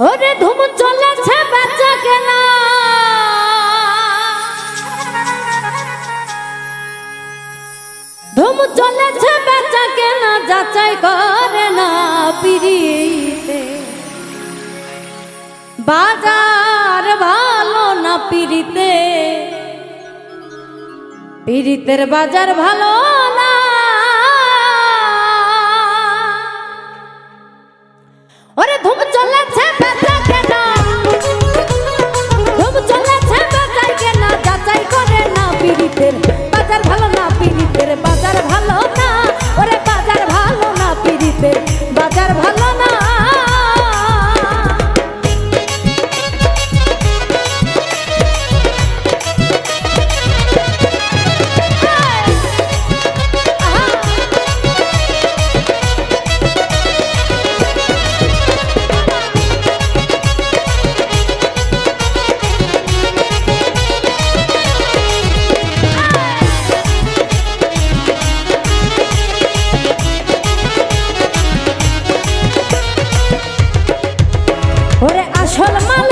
ওরে ধুম চলেছে বেচা কেনা ধুম চলেছে বেচা কেনা যাচাই করে না পিড়িতে। বাজার ভালো না পিড়িতে। পিড়িতের বাজার ভালো বাজার ভালো না পিড়িতের বাজার ভালো না। ওরে আসল মাল